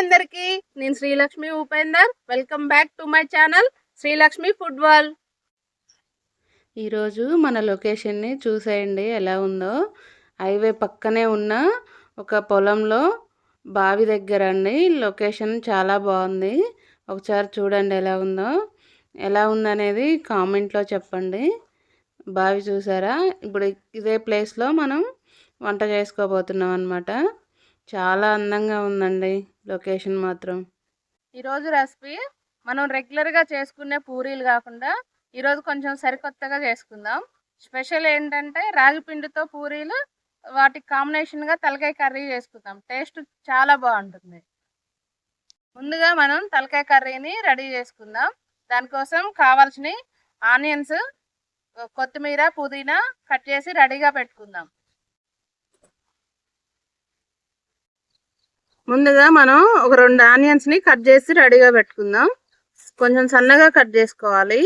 అందరికి నేను Srilakshmi Upender. Welcome back to my channel Srilakshmi food ఈరోజు మన లొకేషన్ని చూసేయండి ఎలా ఉందో. హైవే పక్కనే ఉన్న ఒక పొలంలో బావి దగ్గర అండి. లొకేషన్ చాలా బాగుంది. ఒకసారి చూడండి ఎలా ఉందో. ఎలా ఉందనేది కామెంట్లో చెప్పండి. బావి చూసారా? ఇప్పుడు ఇదే ప్లేస్లో మనం వంట చేసుకోబోతున్నాం అనమాట చాలా అందంగా ఉందండి లొకేషన్ మాత్రం. ఈరోజు రెసిపీ మనం రెగ్యులర్గా చేసుకునే పూరీలు కాకుండా ఈరోజు కొంచెం సరికొత్తగా చేసుకుందాం. స్పెషల్ ఏంటంటే రాగి పిండితో పూరీలు వాటికి కాంబినేషన్గా తలకాయ కర్రీ చేసుకుందాం. టేస్ట్ చాలా బాగుంటుంది. ముందుగా మనం తలకాయ కర్రీని రెడీ చేసుకుందాం. దానికోసం కావాల్సిన ఆనియన్స్ కొత్తిమీర పుదీనా కట్ చేసి రెడీగా పెట్టుకుందాం. ముందుగా మనం ఒక రెండు ఆనియన్స్ని కట్ చేసి రెడీగా పెట్టుకుందాం. కొంచెం సన్నగా కట్ చేసుకోవాలి.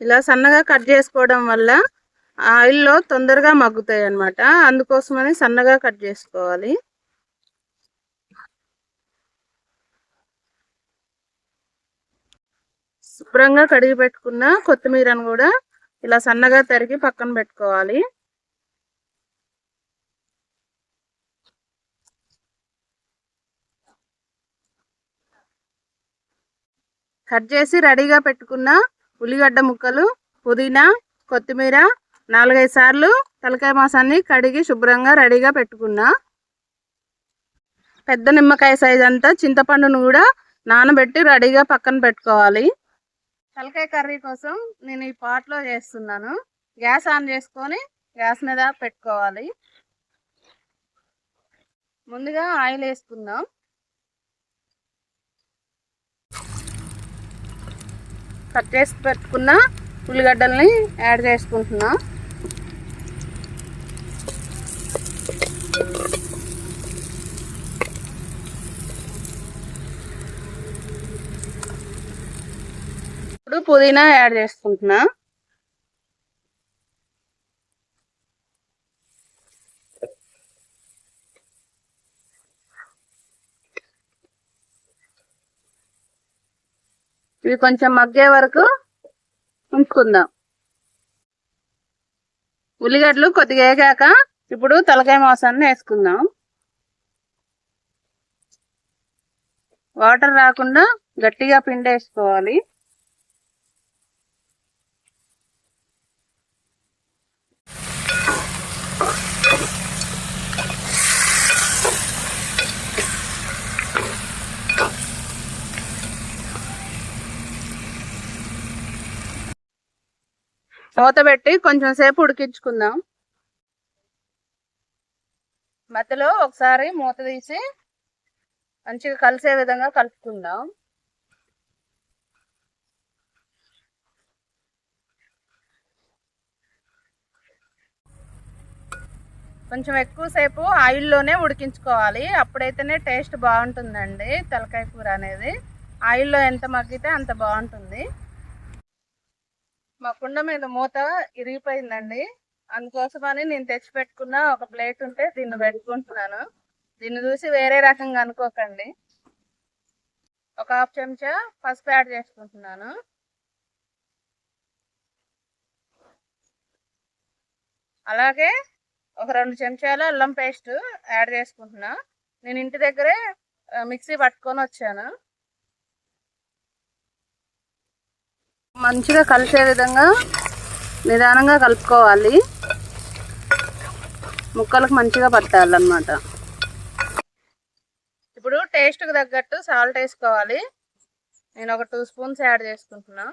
ఇలా సన్నగా కట్ చేసుకోవడం వల్ల ఆయిల్లో తొందరగా మగ్గుతాయి అన్నమాట. అందుకోసమని సన్నగా కట్ చేసుకోవాలి. శుభ్రంగా కడిగి పెట్టుకున్న కొత్తిమీరను కూడా ఇలా సన్నగా తరిగి పక్కన పెట్టుకోవాలి. కట్ చేసి రెడీగా పెట్టుకున్న ఉల్లిగడ్డ ముక్కలు పుదీనా కొత్తిమీర నాలుగైదు సార్లు తలకాయ మాసాన్ని కడిగి శుభ్రంగా రెడీగా పెట్టుకున్నా. పెద్ద నిమ్మకాయ సైజ్ అంతా చింతపండును కూడా నానబెట్టి రెడీగా పక్కన పెట్టుకోవాలి. తలకాయ కర్రీ కోసం నేను ఈ పాట్లో చేస్తున్నాను. గ్యాస్ ఆన్ చేసుకొని గ్యాస్ మీద పెట్టుకోవాలి. ముందుగా ఆయిల్ వేసుకుందాం. కట్ చేసి పెట్టుకున్న ఉల్లిగడ్డల్ని యాడ్ చేసుకుంటున్నాం. పుదీనా యాడ్ చేసుకుంటున్నా. ఇవి కొంచెం మగ్గే వరకు ఉంచుకుందాం. ఉల్లిగడ్డలు కొద్దిగా వేగాక ఇప్పుడు తలకాయ మాసాన్ని వేసుకుందాం. వాటర్ రాకుండా గట్టిగా పిండి వేసుకోవాలి మూత పెట్టి కొంచెం సేపు ఉడికించుకుందాం. మధ్యలో ఒకసారి మూత తీసి మంచిగా కలిసే విధంగా కలుపుకుందాం. కొంచెం ఎక్కువసేపు ఆయిల్లోనే ఉడికించుకోవాలి. అప్పుడైతేనే టేస్ట్ బాగుంటుందండి తలకాయ కూర అనేది. ఆయిల్లో ఎంత మగ్గితే అంత బాగుంటుంది. మా కుండ మీద మూత ఇరిగిపోయిందండి. అందుకోసమని నేను తెచ్చి పెట్టుకున్న ఒక ప్లేట్ ఉంటే దీన్ని పెట్టుకుంటున్నాను. దీన్ని చూసి వేరే రకంగా అనుకోకండి. ఒక హాఫ్ చెంచా పసుపు యాడ్ చేసుకుంటున్నాను. అలాగే ఒక రెండు చెంచాల అల్లం పేస్ట్ యాడ్ చేసుకుంటున్నా. నేను ఇంటి దగ్గరే మిక్సీ పట్టుకొని వచ్చాను. మంచిగా కలిసే విధంగా నిదానంగా కలుపుకోవాలి. ముక్కలకు మంచిగా పట్టాలన్నమాట. ఇప్పుడు టేస్ట్కి తగ్గట్టు సాల్ట్ వేసుకోవాలి. నేను ఒక టూ స్పూన్స్ యాడ్ చేసుకుంటున్నా.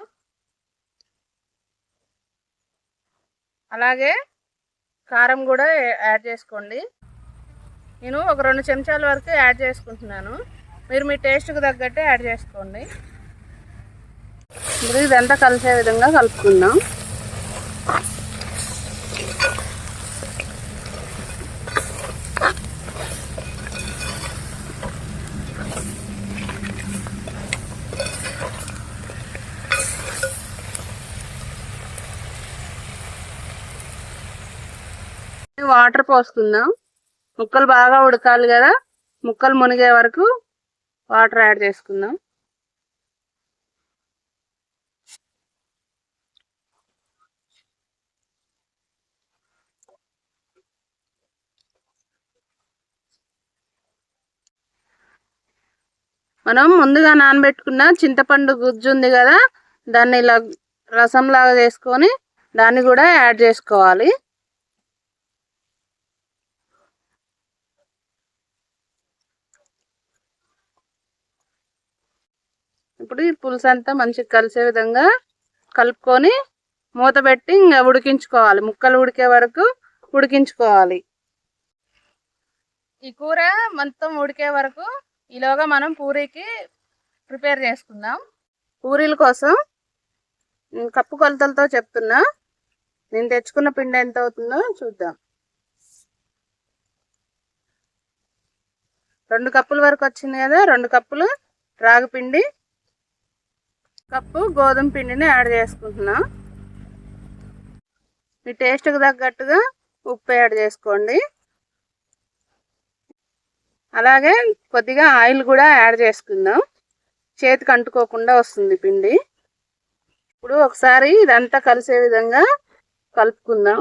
అలాగే కారం కూడా యాడ్ చేసుకోండి. నేను ఒక రెండు చెంచాల వరకు యాడ్ చేసుకుంటున్నాను. మీరు మీ టేస్ట్కి తగ్గట్టు యాడ్ చేసుకోండి. ఇప్పుడు ఇదంతా కలిసే విధంగా కలుపుకుందాం. వాటర్ పోసుకుందాం. ముక్కలు బాగా ఉడకాలి కదా. ముక్కలు మునిగే వరకు వాటర్ యాడ్ చేసుకుందాం. మనం ముందుగా నానబెట్టుకున్న చింతపండు గుజ్జు ఉంది కదా దాన్ని ఇలా రసంలాగా చేసుకొని దాన్ని కూడా యాడ్ చేసుకోవాలి. ఇప్పుడు ఈ పులుసు అంతా మంచిగా కలిసే విధంగా కలుపుకొని మూత పెట్టి ఇంకా ఉడికించుకోవాలి. ముక్కలు ఉడికే వరకు ఉడికించుకోవాలి. ఈ కూర మొత్తం ఉడికే వరకు ఈలోగా మనం పూరీకి ప్రిపేర్ చేసుకుందాం. పూరీల కోసం కప్పు కొలతలతో చెప్తున్నా. నేను తెచ్చుకున్న పిండి ఎంత అవుతుందో చూద్దాం. రెండు కప్పుల వరకు వచ్చింది కదా రెండు కప్పులు రాగి పిండి కప్పు గోధుమ పిండిని యాడ్ చేసుకుంటున్నా. మీ టేస్ట్కి తగ్గట్టుగా ఉప్పు యాడ్ చేసుకోండి. అలాగే కొద్దిగా ఆయిల్ కూడా యాడ్ చేసుకుందాం. చేతికి అంటుకోకుండా వస్తుంది పిండి. ఇప్పుడు ఒకసారి ఇదంతా కలిసే విధంగా కలుపుకుందాం.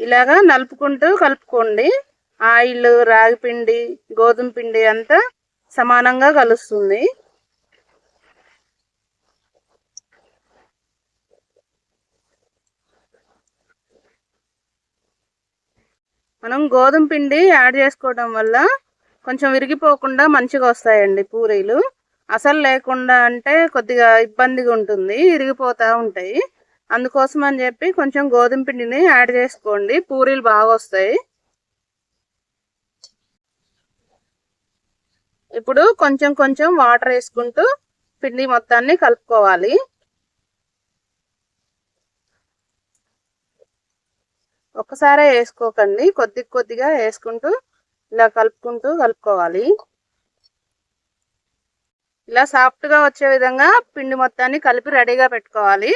ఇలాగా నలుపుకుంటూ కలుపుకోండి. ఆయిల్ రాగి పిండి గోధుమ పిండి అంతా సమానంగా కలుస్తుంది. మనం గోధుమ పిండి యాడ్ చేసుకోవడం వల్ల కొంచెం విరిగిపోకుండా మంచిగా వస్తాయండి పూరీలు. అసలు లేకుండా అంటే కొద్దిగా ఇబ్బందిగా ఉంటుంది విరిగిపోతూ ఉంటాయి. అందుకోసం అని చెప్పి కొంచెం గోధుమ పిండిని యాడ్ చేసుకోండి పూరీలు బాగా వస్తాయి. ఇప్పుడు కొంచెం కొంచెం వాటర్ వేసుకుంటూ పిండి మొత్తాన్ని కలుపుకోవాలి. ఒక్కసారే వేసుకోకండి. కొద్ది కొద్దిగా వేసుకుంటూ ఇలా కలుపుకుంటూ కలుపుకోవాలి. ఇలా సాఫ్ట్గా వచ్చే విధంగా పిండి మొత్తాన్ని కలిపి రెడీగా పెట్టుకోవాలి.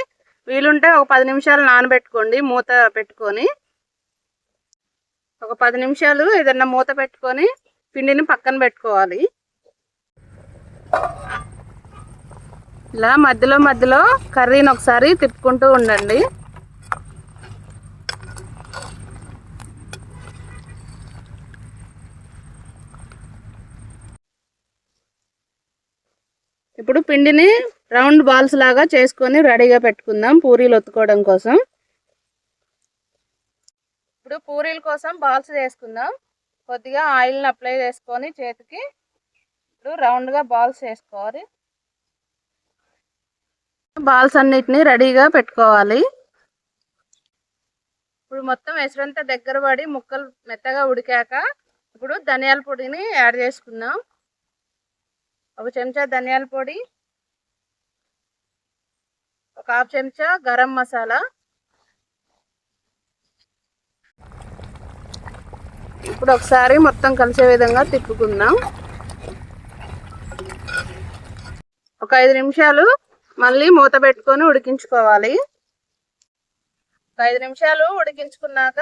వీలుంటే ఒక పది నిమిషాలు నానబెట్టుకోండి మూత పెట్టుకొని. ఒక పది నిమిషాలు ఏదన్నా మూత పెట్టుకొని పిండిని పక్కన పెట్టుకోవాలి. ఇలా మధ్యలో మధ్యలో కర్రీని ఒకసారి తిప్పుకుంటూ ఉండండి. ఇప్పుడు పిండిని రౌండ్ బాల్స్ లాగా చేసుకొని రెడీగా పెట్టుకుందాం పూరీలు ఒత్తుకోవడం కోసం. ఇప్పుడు పూరీల కోసం బాల్స్ చేసుకుందాం కొద్దిగా ఆయిల్ని అప్లై చేసుకొని చేతికి ఇప్పుడు రౌండ్గా బాల్స్ చేసుకోవాలి బాల్స్ అన్నిటిని రెడీగా పెట్టుకోవాలి. ఇప్పుడు మొత్తం ఎసరంతా దగ్గర పడి ముక్కలు మెత్తగా ఉడికాక ఇప్పుడు ధనియాల పొడిని యాడ్ చేసుకుందాం. ఒక చెంచా ధనియాల పొడి ఒక హాఫ్ చెంచా గరం మసాలా. ఇప్పుడు ఒకసారి మొత్తం కలిసే విధంగా తిప్పుకుందాం. ఒక ఐదు నిమిషాలు మళ్ళీ మూత పెట్టుకొని ఉడికించుకోవాలి. ఒక ఐదు నిమిషాలు ఉడికించుకున్నాక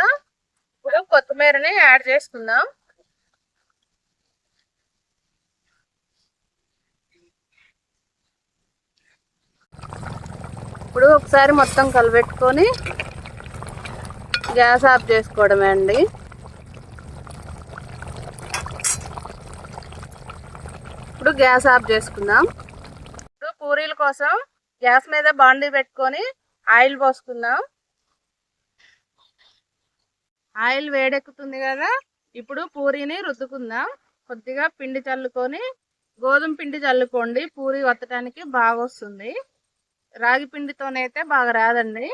ఇప్పుడు కొత్తిమీరని యాడ్ చేసుకుందాం. ఇప్పుడు ఒకసారి మొత్తం కలబెట్టుకొని గ్యాస్ ఆఫ్ చేసుకోవడమే అండి. ఇప్పుడు గ్యాస్ ఆఫ్ చేసుకుందాం. ఇప్పుడు పూరీల కోసం గ్యాస్ మీద బాండీ పెట్టుకొని ఆయిల్ పోసుకుందాం. ఆయిల్ వేడెక్కుతుంది కదా ఇప్పుడు పూరీని రుద్దుకుందాం. కొద్దిగా పిండి చల్లుకొని గోధుమ పిండి చల్లుకోండి పూరి వత్తడానికి బాగా వస్తుంది రాగి పిండితోనైతే బాగా రాదండి.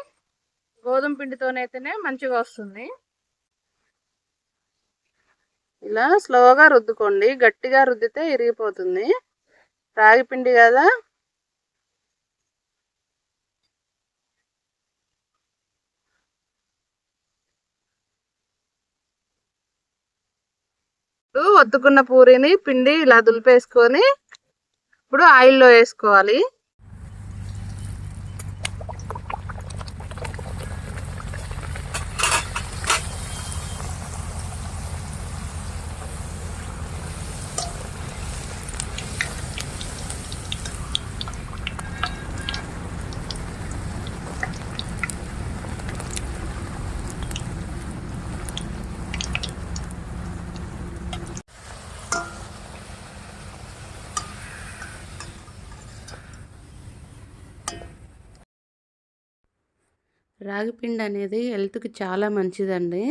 గోధుమ పిండితోనైతేనే మంచిగా వస్తుంది. ఇలా స్లోగా రుద్దుకోండి. గట్టిగా రుద్దితే ఇరిగిపోతుంది. రాగి పిండి కదా. ఇప్పుడు ఒత్తుకున్న పూరిని పిండి ఇలా దులిపేసుకొని ఇప్పుడు ఆయిల్లో వేసుకోవాలి. రాగిపిండి అనేది హెల్త్కి చాలా మంచిదండి.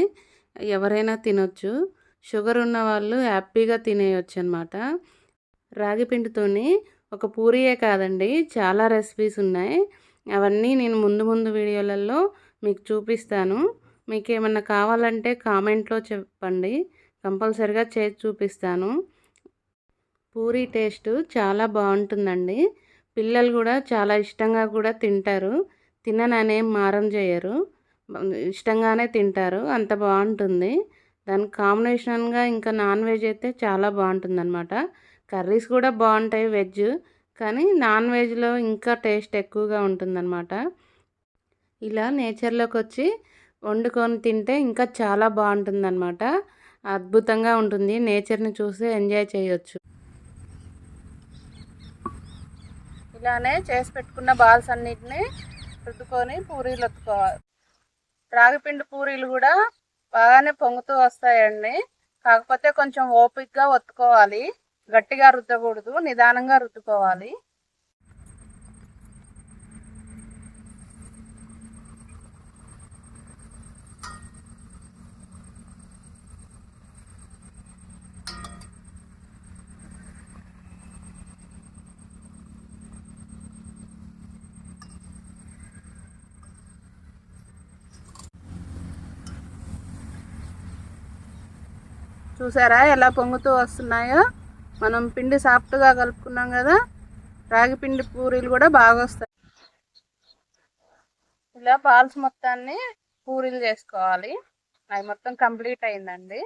ఎవరైనా తినొచ్చు. షుగర్ ఉన్న వాళ్ళు హ్యాపీగా తినేయొచ్చు అనమాట రాగిపిండితోని ఒక పూరియే కాదండి చాలా రెసిపీస్ ఉన్నాయి. అవన్నీ నేను ముందు ముందు వీడియోలలో మీకు చూపిస్తాను. మీకు ఏమన్నా కావాలంటే కామెంట్లో చెప్పండి. కంపల్సరిగా చేసి చూపిస్తాను. పూరీ టేస్ట్ చాలా బాగుంటుందండి. పిల్లలు కూడా చాలా ఇష్టంగా కూడా తింటారు. తినననేం మారం చేయరు. ఇష్టంగానే తింటారు. అంత బాగుంటుంది. దానికి కాంబినేషన్గా ఇంకా నాన్ వెజ్ అయితే చాలా బాగుంటుంది అనమాట కర్రీస్ కూడా బాగుంటాయి వెజ్. కానీ నాన్ వెజ్లో ఇంకా టేస్ట్ ఎక్కువగా ఉంటుందన్నమాట. ఇలా నేచర్లోకి వచ్చి వండుకొని తింటే ఇంకా చాలా బాగుంటుందన్నమాట. అద్భుతంగా ఉంటుంది. నేచర్ని చూసి ఎంజాయ్ చేయొచ్చు. ఇలానే చేసి పెట్టుకున్న బాల్స్ అన్నిటిని రుద్దుకొని పూరీలు ఒత్తుకోవాలి. రాగిపిండి పూరీలు కూడా బాగానే పొంగుతూ వస్తాయండి. కాకపోతే కొంచెం ఓపిక్గా ఒత్తుకోవాలి. గట్టిగా రుద్దకూడదు. నిదానంగా రుద్దుకోవాలి. చూసారా ఎలా పొంగుతూ వస్తున్నాయో? మనం పిండి సాఫ్ట్గా కలుపుకున్నాం కదా రాగి పిండి పూరీలు కూడా బాగా వస్తాయి. ఇలా బాల్స్ మొత్తాన్ని పూరీలు చేసుకోవాలి. అవి మొత్తం కంప్లీట్ అయిందండి.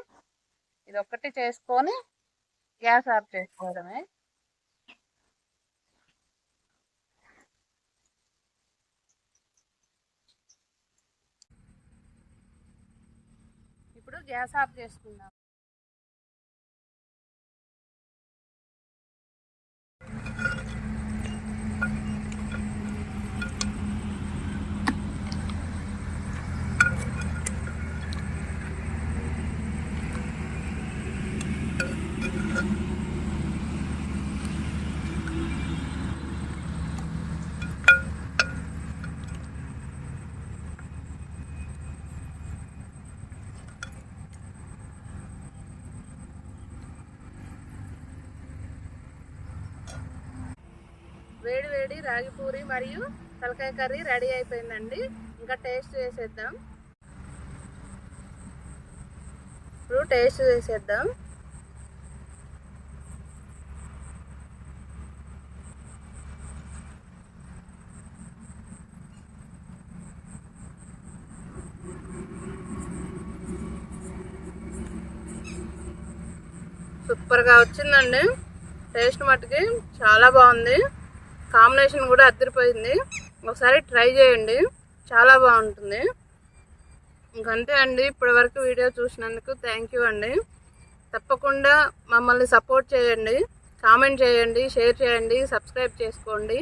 ఇది ఒక్కటి చేసుకొని గ్యాస్ ఆఫ్ చేసుకోవడమే. ఇప్పుడు గ్యాస్ ఆఫ్ చేసుకుందాం. వేడి వేడి రాగి పూరి మరియు తలకాయ కర్రీ రెడీ అయిపోయిందండి. ఇంకా టేస్ట్ చేసేద్దాం. ఇప్పుడు టేస్ట్ చేసేద్దాం. సూపర్గా వచ్చిందండి. టేస్ట్ మట్టుకి చాలా బాగుంది. కాంబినేషన్ కూడా అద్దరిపోయింది. ఒకసారి ట్రై చేయండి. చాలా బాగుంటుంది. ఇంకంతే అండి. ఇప్పటి వరకు వీడియో చూసినందుకు థ్యాంక్ యూ అండి. తప్పకుండా మమ్మల్ని సపోర్ట్ చేయండి. కామెంట్ చేయండి షేర్ చేయండి సబ్స్క్రైబ్ చేసుకోండి.